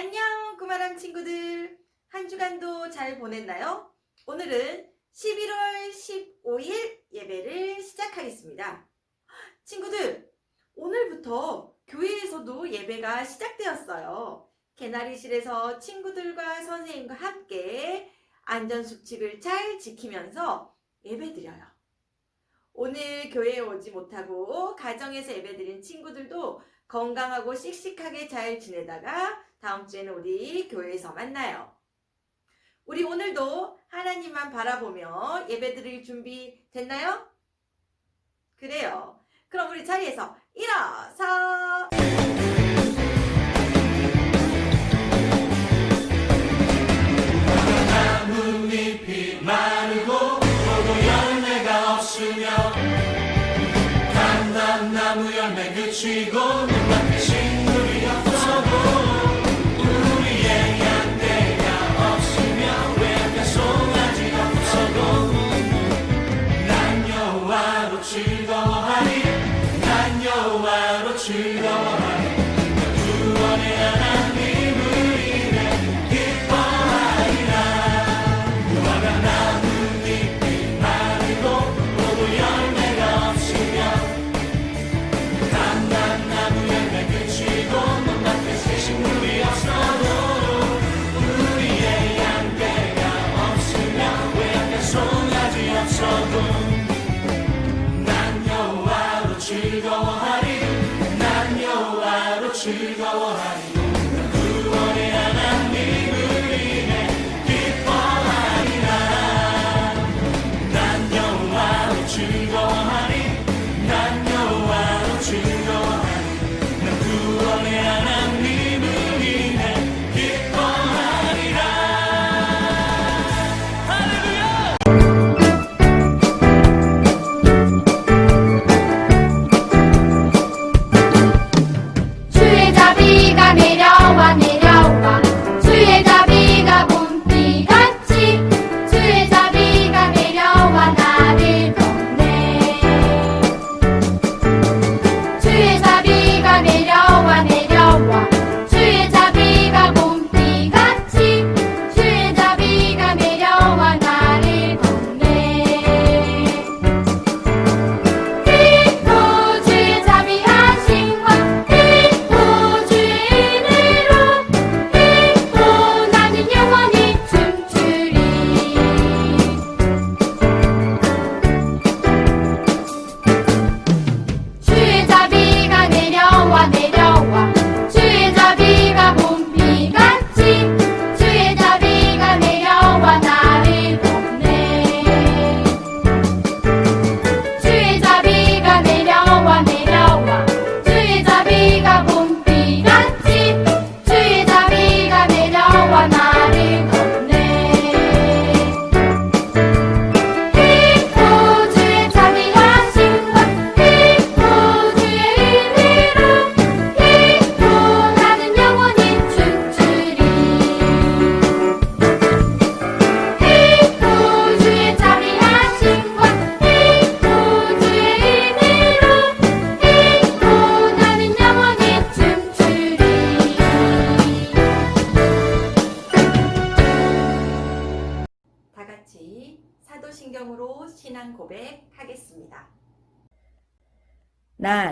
안녕, 구마랑 친구들. 한 주간도 잘 보냈나요? 오늘은 11월 15일 예배를 시작하겠습니다. 친구들, 오늘부터 교회에서도 예배가 시작되었어요. 개나리실에서 친구들과 선생님과 함께 안전수칙을 잘 지키면서 예배드려요. 오늘 교회에 오지 못하고 가정에서 예배드린 친구들도 건강하고 씩씩하게 잘 지내다가 다음 주에는 우리 교회에서 만나요. 우리 오늘도 하나님만 바라보며 예배 드릴 준비 됐나요? 그래요. 그럼 우리 자리에서 일어서 나뭇잎이 마르고 포도 열매가 없으며 단단나무 열매 그치고 난 여호와로 즐거워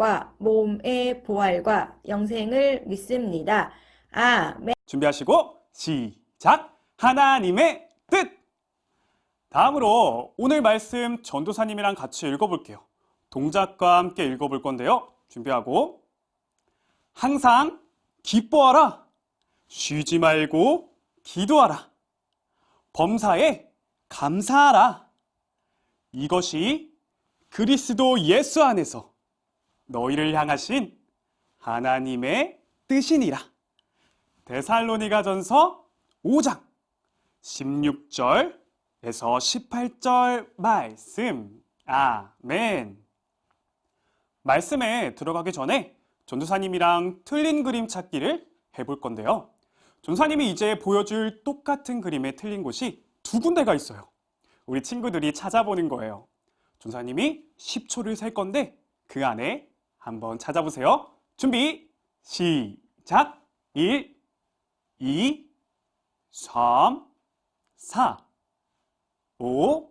과 몸의 부활과 영생을 믿습니다. 아멘. 준비하시고 시작! 하나님의 뜻. 다음으로 오늘 말씀 전도사님이랑 같이 읽어볼게요. 동작과 함께 읽어볼 건데요. 준비하고. 항상 기뻐하라. 쉬지 말고 기도하라. 범사에 감사하라. 이것이 그리스도 예수 안에서 너희를 향하신 하나님의 뜻이니라. 데살로니가 전서 5장 16절에서 18절 말씀. 아멘. 말씀에 들어가기 전에 전도사님이랑 틀린 그림 찾기를 해볼 건데요. 전사님이 이제 보여줄 똑같은 그림에 틀린 곳이 두 군데가 있어요. 우리 친구들이 찾아보는 거예요. 전사님이 10초를 셀 건데 그 안에 한번 찾아보세요. 준비, 시작! 1, 2, 3, 4, 5,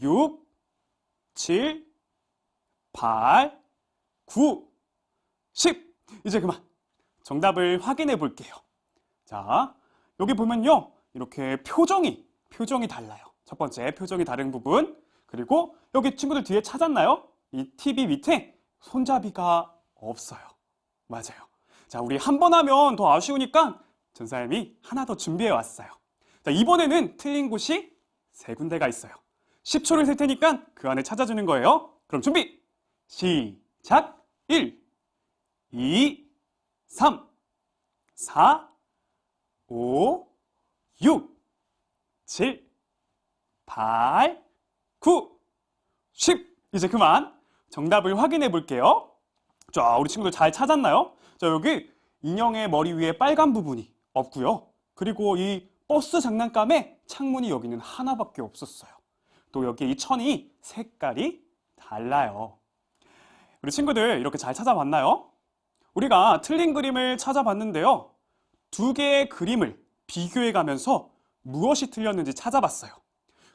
6, 7, 8, 9, 10. 이제 그만. 정답을 확인해 볼게요. 자, 여기 보면요. 이렇게 표정이, 표정이 달라요. 첫 번째, 표정이 다른 부분. 그리고 여기 친구들 뒤에 찾았나요? 이 TV 밑에 손잡이가 없어요. 맞아요. 자, 우리 한 번 하면 더 아쉬우니까 전사님이 하나 더 준비해 왔어요. 자, 이번에는 틀린 곳이 세 군데가 있어요. 10초를 셀 테니까 그 안에 찾아주는 거예요. 그럼 준비! 시작! 1, 2, 3, 4, 5, 6, 7, 8, 9, 10. 이제 그만 정답을 확인해 볼게요. 자, 우리 친구들 잘 찾았나요? 자, 여기 인형의 머리 위에 빨간 부분이 없고요. 그리고 이 버스 장난감에 창문이 여기는 하나밖에 없었어요. 또 여기 이 천이 색깔이 달라요. 우리 친구들 이렇게 잘 찾아봤나요? 우리가 틀린 그림을 찾아봤는데요. 두 개의 그림을 비교해 가면서 무엇이 틀렸는지 찾아봤어요.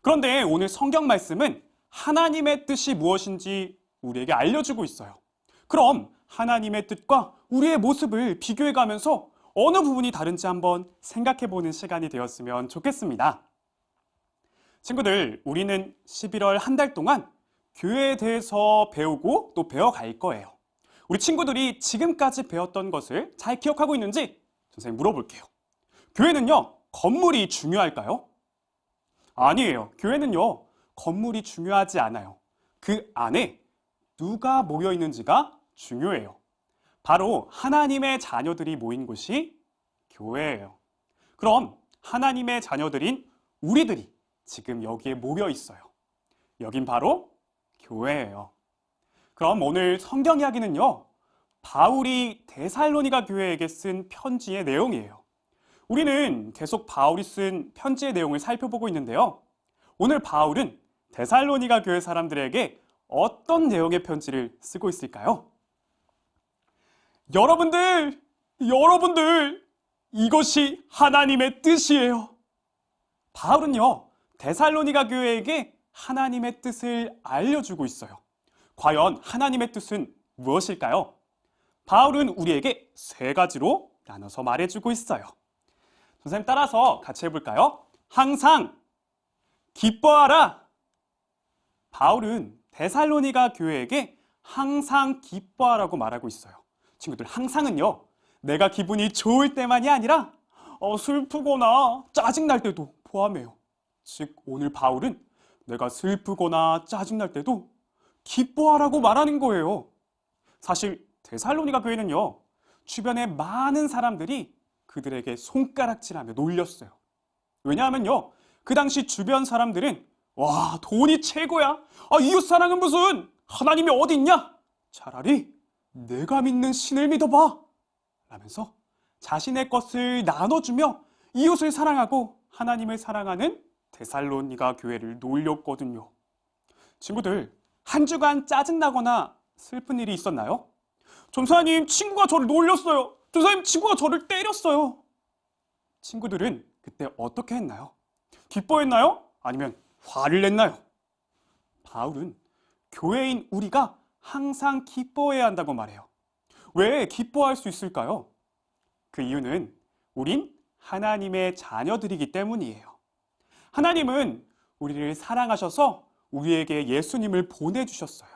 그런데 오늘 성경 말씀은 하나님의 뜻이 무엇인지 우리에게 알려주고 있어요. 그럼 하나님의 뜻과 우리의 모습을 비교해 가면서 어느 부분이 다른지 한번 생각해 보는 시간이 되었으면 좋겠습니다. 친구들, 우리는 11월 한 달 동안 교회에 대해서 배우고 또 배워갈 거예요. 우리 친구들이 지금까지 배웠던 것을 잘 기억하고 있는지 선생님 물어볼게요. 교회는요, 건물이 중요할까요? 아니에요. 교회는요, 건물이 중요하지 않아요. 그 안에 누가 모여 있는지가 중요해요. 바로 하나님의 자녀들이 모인 곳이 교회예요. 그럼 하나님의 자녀들인 우리들이 지금 여기에 모여 있어요. 여긴 바로 교회예요. 그럼 오늘 성경 이야기는요, 바울이 데살로니가 교회에게 쓴 편지의 내용이에요. 우리는 계속 바울이 쓴 편지의 내용을 살펴보고 있는데요. 오늘 바울은 데살로니가 교회 사람들에게 어떤 내용의 편지를 쓰고 있을까요? 여러분들, 여러분들, 이것이 하나님의 뜻이에요. 바울은요, 데살로니가 교회에게 하나님의 뜻을 알려주고 있어요. 과연 하나님의 뜻은 무엇일까요? 바울은 우리에게 세 가지로 나눠서 말해주고 있어요. 선생님 따라서 같이 해볼까요? 항상 기뻐하라. 바울은 데살로니가 교회에게 항상 기뻐하라고 말하고 있어요. 친구들, 항상은요, 내가 기분이 좋을 때만이 아니라 어, 슬프거나 짜증날 때도 포함해요. 즉, 오늘 바울은 내가 슬프거나 짜증날 때도 기뻐하라고 말하는 거예요. 사실 데살로니가 교회는요, 주변에 많은 사람들이 그들에게 손가락질하며 놀렸어요. 왜냐하면요, 그 당시 주변 사람들은 와, 돈이 최고야. 아, 이웃 사랑은 무슨 하나님이 어디 있냐? 차라리 내가 믿는 신을 믿어봐. 라면서 자신의 것을 나눠주며 이웃을 사랑하고 하나님을 사랑하는 데살로니가 교회를 놀렸거든요. 친구들, 한 주간 짜증나거나 슬픈 일이 있었나요? 전사님, 친구가 저를 놀렸어요. 전사님, 친구가 저를 때렸어요. 친구들은 그때 어떻게 했나요? 기뻐했나요? 아니면 화를 냈나요? 바울은 교회인 우리가 항상 기뻐해야 한다고 말해요. 왜 기뻐할 수 있을까요? 그 이유는 우린 하나님의 자녀들이기 때문이에요. 하나님은 우리를 사랑하셔서 우리에게 예수님을 보내주셨어요.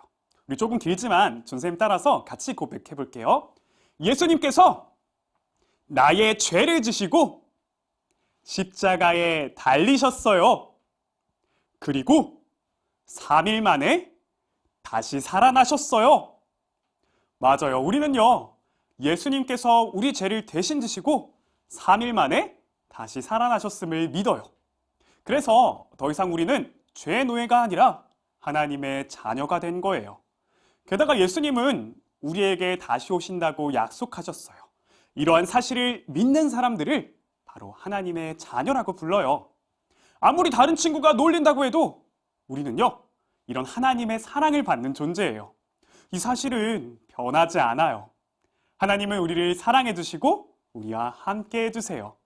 우리 조금 길지만 전쌤 따라서 같이 고백해 볼게요. 예수님께서 나의 죄를 지시고 십자가에 달리셨어요. 그리고 3일 만에 다시 살아나셨어요. 맞아요. 우리는요, 예수님께서 우리 죄를 대신 지시고 3일 만에 다시 살아나셨음을 믿어요. 그래서 더 이상 우리는 죄의 노예가 아니라 하나님의 자녀가 된 거예요. 게다가 예수님은 우리에게 다시 오신다고 약속하셨어요. 이러한 사실을 믿는 사람들을 바로 하나님의 자녀라고 불러요. 아무리 다른 친구가 놀린다고 해도 우리는요, 이런 하나님의 사랑을 받는 존재예요. 이 사실은 변하지 않아요. 하나님은 우리를 사랑해 주시고 우리와 함께 해 주세요.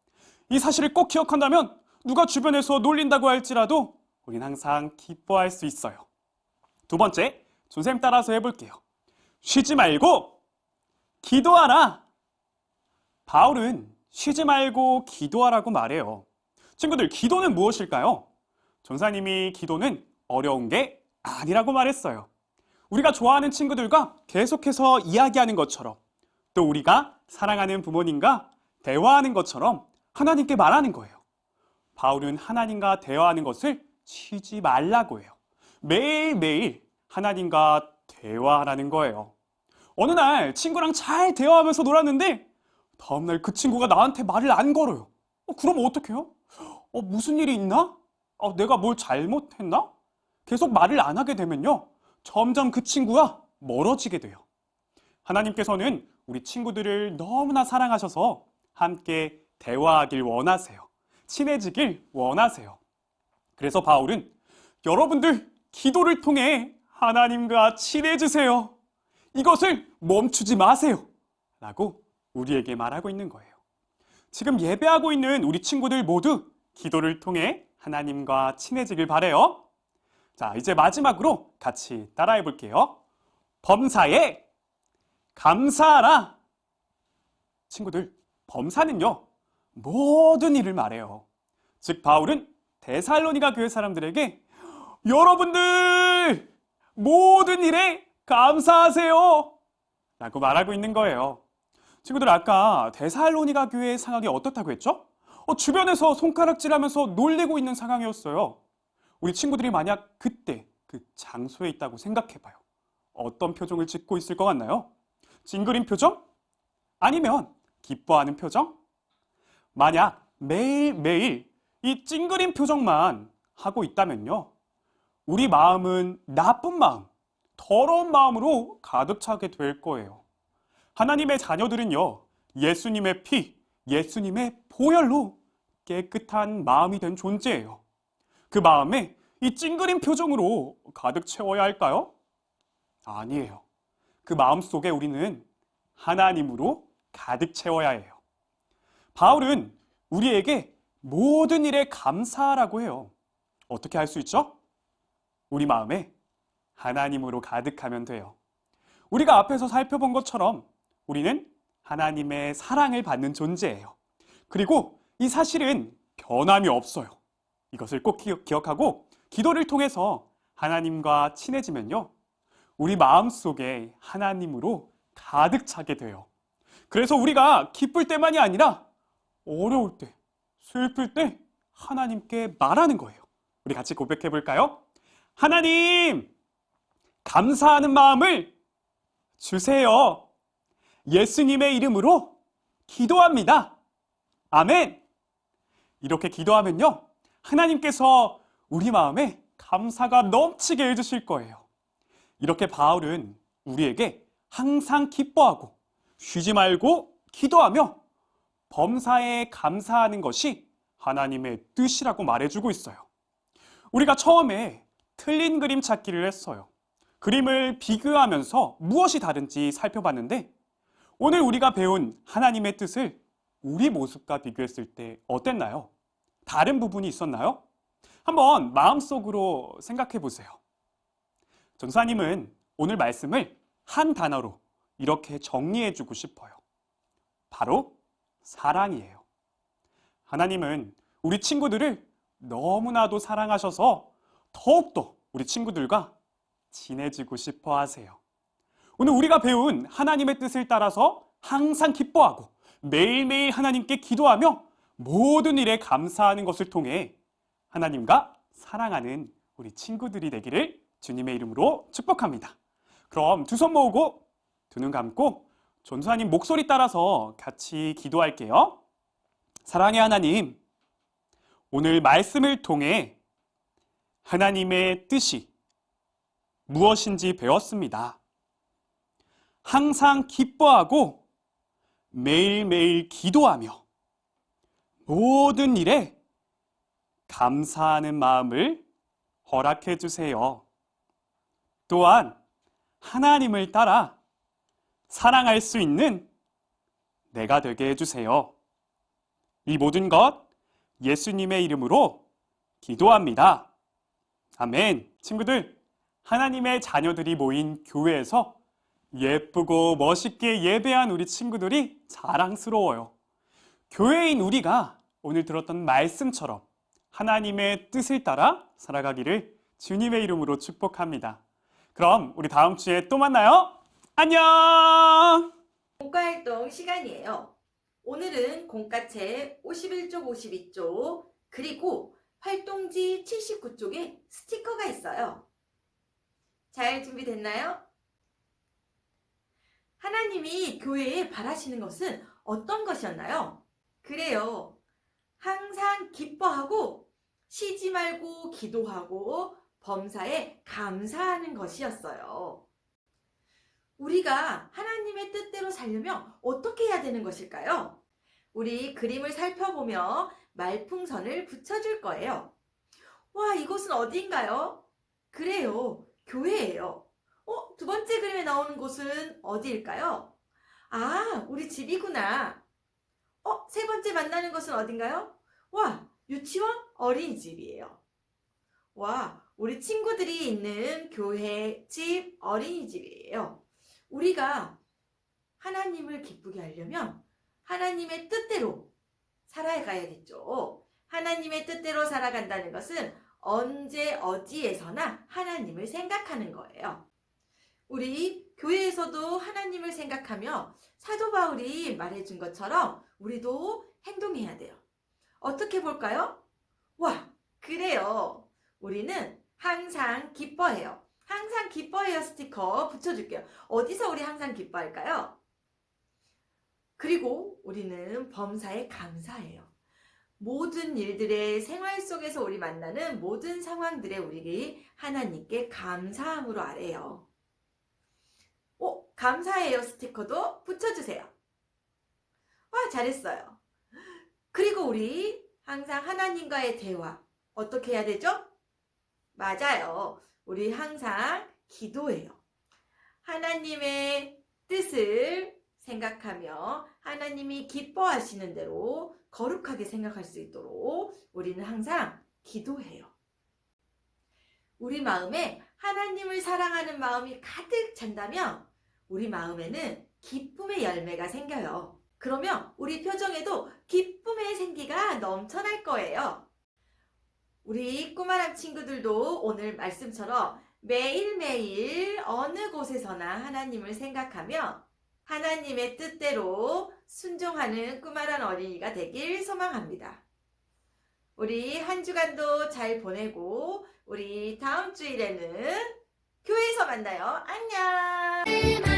이 사실을 꼭 기억한다면 누가 주변에서 놀린다고 할지라도 우린 항상 기뻐할 수 있어요. 두 번째, 조쌤 따라서 해볼게요. 쉬지 말고 기도하라. 바울은 쉬지 말고 기도하라고 말해요. 친구들, 기도는 무엇일까요? 전사님이 기도는 어려운 게 아니라고 말했어요. 우리가 좋아하는 친구들과 계속해서 이야기하는 것처럼 또 우리가 사랑하는 부모님과 대화하는 것처럼 하나님께 말하는 거예요. 바울은 하나님과 대화하는 것을 쉬지 말라고 해요. 매일매일 하나님과 대화하라는 거예요. 어느 날 친구랑 잘 대화하면서 놀았는데 다음날 그 친구가 나한테 말을 안 걸어요. 어, 그럼 어떡해요? 어, 무슨 일이 있나? 어, 내가 뭘 잘못했나? 계속 말을 안 하게 되면요. 점점 그 친구와 멀어지게 돼요. 하나님께서는 우리 친구들을 너무나 사랑하셔서 함께 대화하길 원하세요. 친해지길 원하세요. 그래서 바울은 여러분들 기도를 통해 하나님과 친해지세요. 이것을 멈추지 마세요. 라고 우리에게 말하고 있는 거예요. 지금 예배하고 있는 우리 친구들 모두 기도를 통해 하나님과 친해지길 바래요. 자, 이제 마지막으로 같이 따라해 볼게요. 범사에 감사하라. 친구들, 범사는요, 모든 일을 말해요. 즉, 바울은 데살로니가 교회 사람들에게 여러분들 모든 일에 감사하세요. 라고 말하고 있는 거예요. 친구들, 아까 데살로니가 교회의 상황이 어떻다고 했죠? 어, 주변에서 손가락질하면서 놀리고 있는 상황이었어요. 우리 친구들이 만약 그때 그 장소에 있다고 생각해봐요. 어떤 표정을 짓고 있을 것 같나요? 찡그린 표정? 아니면 기뻐하는 표정? 만약 매일매일 이 찡그린 표정만 하고 있다면요. 우리 마음은 나쁜 마음, 더러운 마음으로 가득 차게 될 거예요. 하나님의 자녀들은요, 예수님의 피, 예수님의 보혈로 깨끗한 마음이 된 존재예요. 그 마음에 이 찡그린 표정으로 가득 채워야 할까요? 아니에요. 그 마음 속에 우리는 하나님으로 가득 채워야 해요. 바울은 우리에게 모든 일에 감사하라고 해요. 어떻게 할 수 있죠? 우리 마음에 하나님으로 가득하면 돼요. 우리가 앞에서 살펴본 것처럼 우리는 하나님의 사랑을 받는 존재예요. 그리고 이 사실은 변함이 없어요. 이것을 꼭 기- 기억하고 기도를 통해서 하나님과 친해지면요. 우리 마음 속에 하나님으로 가득 차게 돼요. 그래서 우리가 기쁠 때만이 아니라 어려울 때, 슬플 때 하나님께 말하는 거예요. 우리 같이 고백해 볼까요? 하나님, 감사하는 마음을 주세요. 예수님의 이름으로 기도합니다. 아멘. 이렇게 기도하면요. 하나님께서 우리 마음에 감사가 넘치게 해주실 거예요. 이렇게 바울은 우리에게 항상 기뻐하고 쉬지 말고 기도하며 범사에 감사하는 것이 하나님의 뜻이라고 말해주고 있어요. 우리가 처음에 틀린 그림 찾기를 했어요. 그림을 비교하면서 무엇이 다른지 살펴봤는데 오늘 우리가 배운 하나님의 뜻을 우리 모습과 비교했을 때 어땠나요? 다른 부분이 있었나요? 한번 마음속으로 생각해 보세요. 전사님은 오늘 말씀을 한 단어로 이렇게 정리해 주고 싶어요. 바로 사랑이에요. 하나님은 우리 친구들을 너무나도 사랑하셔서 더욱더 우리 친구들과 친해지고 싶어 하세요. 오늘 우리가 배운 하나님의 뜻을 따라서 항상 기뻐하고 매일매일 하나님께 기도하며 모든 일에 감사하는 것을 통해 하나님과 사랑하는 우리 친구들이 되기를 주님의 이름으로 축복합니다. 그럼 두 손 모으고 두 눈 감고 전사님 목소리 따라서 같이 기도할게요. 사랑의 하나님, 오늘 말씀을 통해 하나님의 뜻이 무엇인지 배웠습니다. 항상 기뻐하고 매일매일 기도하며 모든 일에 감사하는 마음을 허락해 주세요. 또한 하나님을 따라 사랑할 수 있는 내가 되게 해주세요. 이 모든 것 예수님의 이름으로 기도합니다. 아멘. 친구들, 하나님의 자녀들이 모인 교회에서 예쁘고 멋있게 예배한 우리 친구들이 자랑스러워요. 교회인 우리가 오늘 들었던 말씀처럼 하나님의 뜻을 따라 살아가기를 주님의 이름으로 축복합니다. 그럼 우리 다음 주에 또 만나요. 안녕! 공과활동 시간이에요. 오늘은 공과책 51쪽, 52쪽, 그리고 활동지 79쪽에 스티커가 있어요. 잘 준비됐나요? 하나님이 교회에 바라시는 것은 어떤 것이었나요? 그래요. 항상 기뻐하고 쉬지 말고 기도하고 범사에 감사하는 것이었어요. 우리가 하나님의 뜻대로 살려면 어떻게 해야 되는 것일까요? 우리 그림을 살펴보며 말풍선을 붙여줄 거예요. 와, 이곳은 어디인가요? 그래요. 교회예요. 어, 두 번째 그림에 나오는 곳은 어디일까요? 아, 우리 집이구나. 어, 세 번째 만나는 곳은 어딘가요? 와, 유치원 어린이집이에요. 와, 우리 친구들이 있는 교회, 집, 어린이집이에요. 우리가 하나님을 기쁘게 하려면 하나님의 뜻대로 살아가야겠죠. 하나님의 뜻대로 살아간다는 것은 언제 어디에서나 하나님을 생각하는 거예요. 우리 교회에서도 하나님을 생각하며 사도 바울이 말해준 것처럼 우리도 행동해야 돼요. 어떻게 볼까요? 와, 그래요. 우리는 항상 기뻐해요. 항상 기뻐해요 스티커 붙여줄게요. 어디서 우리 항상 기뻐할까요? 그리고 우리는 범사에 감사해요. 모든 일들의 생활 속에서 우리 만나는 모든 상황들에 우리 하나님께 감사함으로 아래요. 오, 감사해요 스티커도 붙여주세요. 와, 잘했어요. 그리고 우리 항상 하나님과의 대화 어떻게 해야 되죠? 맞아요. 우리 항상 기도해요. 하나님의 뜻을 생각하며 하나님이 기뻐하시는 대로 거룩하게 생각할 수 있도록 우리는 항상 기도해요. 우리 마음에 하나님을 사랑하는 마음이 가득 찬다면 우리 마음에는 기쁨의 열매가 생겨요. 그러면 우리 표정에도 기쁨의 생기가 넘쳐날 거예요. 우리 꼬마랑 친구들도 오늘 말씀처럼 매일매일 어느 곳에서나 하나님을 생각하며 하나님의 뜻대로 순종하는 꾸마란 어린이가 되길 소망합니다. 우리 한 주간도 잘 보내고 우리 다음 주일에는 교회에서 만나요. 안녕!